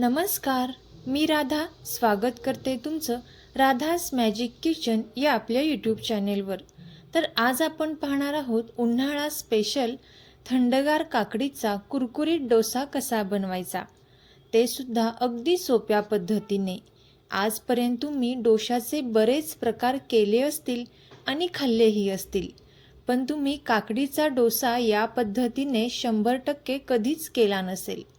नमस्कार मी राधा. स्वागत करते तुमचं राधास मॅजिक किचन या आपल्या यूट्यूब चॅनेलवर तर आज आपण पाहणार आहोत उन्हाळा स्पेशल थंडगार काकडीचा कुरकुरीत डोसा कसा बनवायचा? ते सुद्धा अगदी सोप्या पद्धतीने. आजपर्यंत तुम्ही डोशाचे बरेच प्रकार केले असतील आणि खाल्लेही असतील. पण तुम्ही काकडीचा डोसा या पद्धतीने शंभर टक्के कधीच केला नसेल.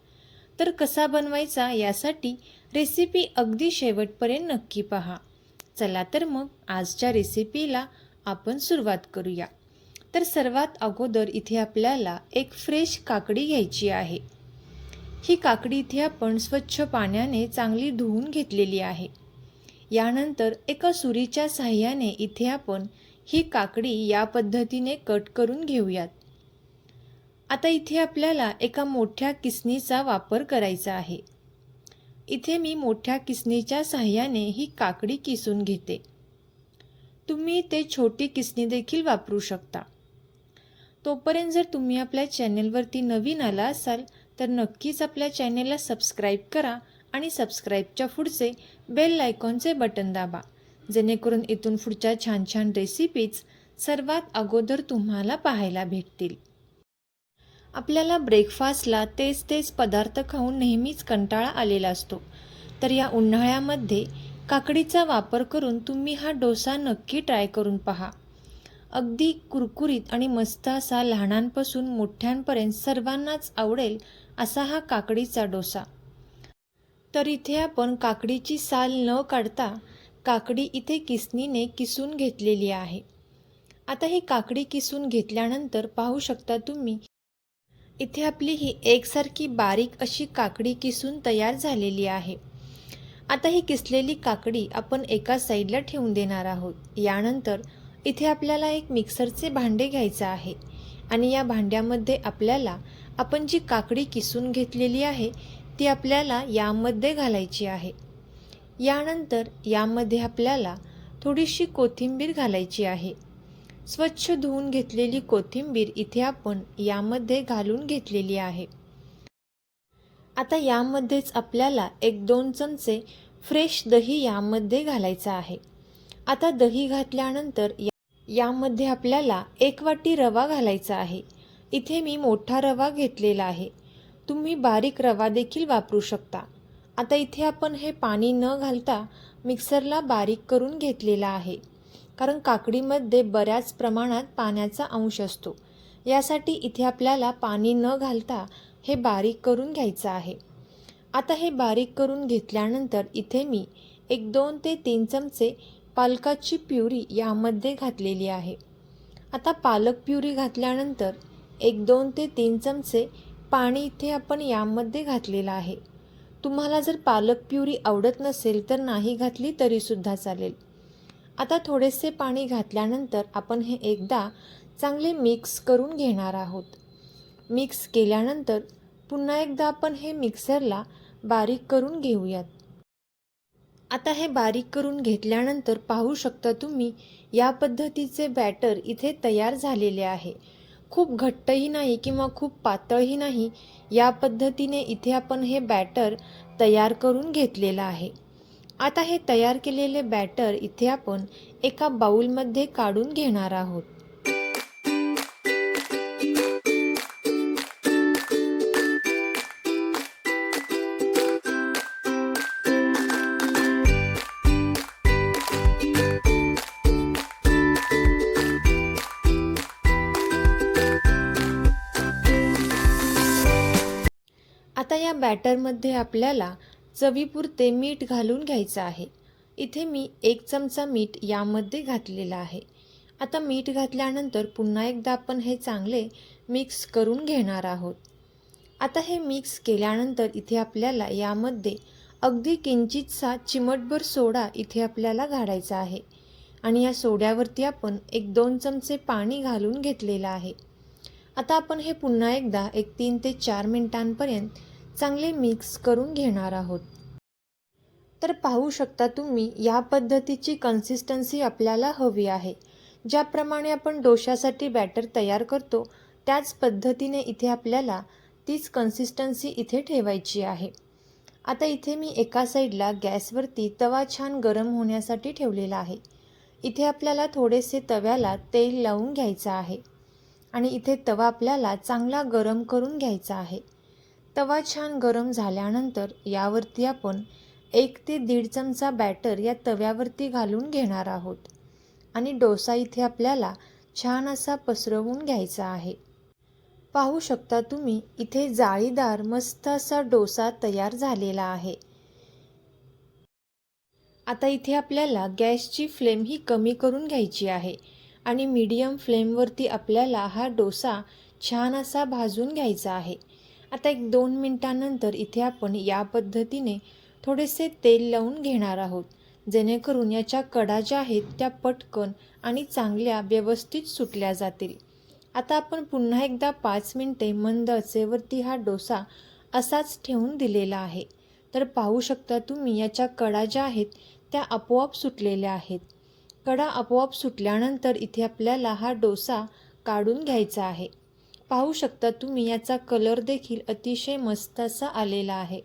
तर कसा बनवायचा यासाठी रेसिपी अगदी शेवटपर्यंत नक्की पहा. चला तर मग आजच्या रेसिपीला आपण सुरुवात करूया. तर सर्वात अगोदर इथे आपल्याला एक फ्रेश काकडी घ्यायची आहे. ही काकडी इथे आपण स्वच्छ पाण्याने चांगली धुवून घेतलेली आहे. यानंतर एका सुरीच्या साह्याने इथे आपण ही काकडी या पद्धतीने कट करून घेऊयात. आता इथे आपल्याला एका मोठ्या किसनीचा वापर करायचा आहे. इथे मी मोठ्या किसनीच्या साह्याने ही काकडी किसून घेते. तुम्ही ते छोटी किसनी देखील वापरू शकता. तोपर्यंत जर तुम्ही आपल्या चॅनेलवरती नवीन आला असाल तर नक्कीच आपल्या चॅनेलला सबस्क्राईब करा आणि सबस्क्राईबच्या पुढचे बेल आयकॉनचे बटन दाबा जेणेकरून इथून पुढच्या छान छान रेसिपीज सर्वात अगोदर तुम्हाला पाहायला भेटतील. आपल्याला ब्रेकफास्टला तेच तेच पदार्थ खाऊन नेहमीच कंटाळा आलेला असतो. तर या उन्हाळ्यामध्ये काकडीचा वापर करून तुम्ही हा डोसा नक्की ट्राय करून पहा. अगदी कुरकुरीत आणि मस्त असा लहानांपासून मोठ्यांपर्यंत सर्वांनाच आवडेल असा हा काकडीचा डोसा. तर इथे आपण काकडीची साल न काढता काकडी इथे किसनीने किसून घेतलेली आहे. आता ही काकडी किसून घेतल्यानंतर पाहू शकता तुम्ही इथे आपली ही एकसारखी बारीक अशी काकडी किसून तयार झालेली आहे. आता ही किसलेली काकडी आपण एका साईडला ठेवून देणार आहोत. यानंतर इथे आपल्याला एक मिक्सरचे भांडे घ्यायचं आहे आणि या भांड्यामध्ये आपल्याला आपण जी काकडी किसून घेतलेली आहे ती आपल्याला यामध्ये घालायची आहे. यानंतर यामध्ये आपल्याला थोडीशी कोथिंबीर घालायची आहे. स्वच्छ धुवून घेतलेली कोथिंबीर इथे आपण यामध्ये घालून घेतलेली आहे. आता यामध्येच आपल्याला एक दोन चमचे फ्रेश दही यामध्ये घालायचं आहे. आता दही घातल्यानंतर या यामध्ये आपल्याला एक वाटी रवा घालायचा आहे. इथे मी मोठा रवा घेतलेला आहे. तुम्ही बारीक रवा देखील वापरू शकता. आता इथे आपण हे पाणी न घालता मिक्सरला बारीक करून घेतलेला आहे. कारण काकडीमध्ये बऱ्याच प्रमाणात पाण्याचा अंश असतो. यासाठी इथे आपल्याला पाणी न घालता हे बारीक करून घ्यायचं आहे. आता हे बारीक करून घेतल्यानंतर इथे मी एक दोन ते तीन चमचे पालकाची प्युरी यामध्ये घातलेली आहे. आता पालक प्युरी घातल्यानंतर एक दोन ते तीन चमचे पाणी इथे आपण यामध्ये घातलेलं आहे. तुम्हाला जर पालक प्युरी आवडत नसेल तर नाही घातली तरीसुद्धा चालेल. आता थोडेसे पाणी घातल्यानंतर आपण हे एकदा चांगले मिक्स करून घेणार आहोत. मिक्स केल्यानंतर पुन्हा एकदा आपण हे मिक्सरला बारीक करून घेऊयात. आता हे बारीक करून घेतल्यानंतर पाहू शकता तुम्ही या पद्धतीचे बॅटर इथे तयार झालेले आहे. खूप घट्टही नाही किंवा खूप पातळही नाही या पद्धतीने इथे आपण हे बॅटर तयार करून घेतलेलं आहे. आता हे तयार केलेले बॅटर इथे आपण एका बाउलमध्ये काढून घेणार आहोत. आता या बॅटरमध्ये आपल्याला चवीपुरते मीठ घालून घ्यायचं आहे. इथे मी एक चमचा मीठ यामध्ये घातलेला आहे. आता मीठ घातल्यानंतर पुन्हा एकदा आपण हे चांगले मिक्स करून घेणार आहोत. आता हे मिक्स केल्यानंतर इथे आपल्याला यामध्ये अगदी किंचितसा चिमटभर सोडा इथे आपल्याला घालायचा आहे. आणि या सोड्यावरती आपण एक दोन चमचे पाणी घालून घेतलेलं आहे. आता आपण हे पुन्हा एकदा एक तीन ते चार मिनिटांपर्यंत चांगले मिक्स करून घेणार आहोत. तर पाहू शकता तुम्ही या पद्धतीची कन्सिस्टन्सी आपल्याला हवी आहे. ज्याप्रमाणे आपण डोशासाठी बॅटर तयार करतो त्याच पद्धतीने इथे आपल्याला तीच कन्सिस्टन्सी इथे ठेवायची आहे. आता इथे मी एका साईडला गॅसवरती तवा छान गरम होण्यासाठी ठेवलेला आहे. इथे आपल्याला थोडेसे तव्याला तेल लावून घ्यायचं आहे. आणि इथे तवा आपल्याला चांगला गरम करून घ्यायचा आहे. तवा छान गरम झाल्यानंतर यावरती आपण एक ते दीड चमचा बॅटर या तव्यावरती घालून घेणार आहोत. आणि डोसा इथे आपल्याला छान असा पसरवून घ्यायचा आहे. पाहू शकता तुम्ही इथे जाळीदार मस्त असा डोसा तयार झालेला आहे. आता इथे आपल्याला गॅसची फ्लेम ही कमी करून घ्यायची आहे. आणि मीडियम फ्लेमवरती आपल्याला हा डोसा छान असा भाजून घ्यायचा आहे. आता एक दोन मिनटानंतर इथे आपण या पद्धतीने थोडेसे तेल लावून घेणार आहोत. जेणेकरून याच्या कडा ज्या आहेत त्या पटकन आणि चांगल्या व्यवस्थित सुटल्या जातील. आता आपण पुन्हा एकदा पाच मिनटे मंद असेवरती हा डोसा असाच ठेवून दिलेला आहे. तर पाहू शकता तुम्ही याच्या कडा ज्या आहेत त्या आपोआप सुटलेल्या आहेत. कडा आपोआप सुटल्यानंतर इथे आपल्याला हा डोसा काढून घ्यायचा आहे. पाहू शकता तुम्ही याचा कलर देखील अतिशय मस्त असा आलेला आहे.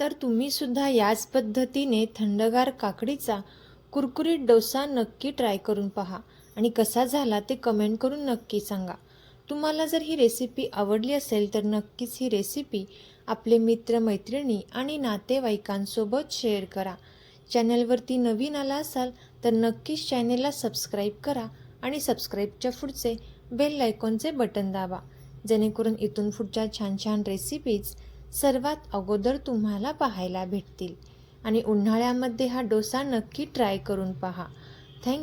तर तुम्ही सुद्धा याच पद्धतीने थंडगार काकडीचा कुरकुरीत डोसा नक्की ट्राय करून पहा. आणि कसा झाला ते कमेंट करून नक्की सांगा. तुम्हाला जर ही रेसिपी आवडली असेल तर नक्कीच ही रेसिपी आपले मित्र मैत्रिणी आणि नातेवाईकांसोबत शेअर करा. चॅनलवरती नवीन आला असाल तर नक्कीच चॅनेलला सबस्क्राईब करा आणि सबस्क्राईबच्या पुढचे बेल आयकॉनचे बटन दाबा. जेणेकरून इथून पुढच्या छान छान रेसिपीज सर्वात अगोदर तुम्हाला पाहायला भेटतील. आणि उन्हाळ्यामध्ये हा डोसा नक्की ट्राय करून पहा. थँक्यू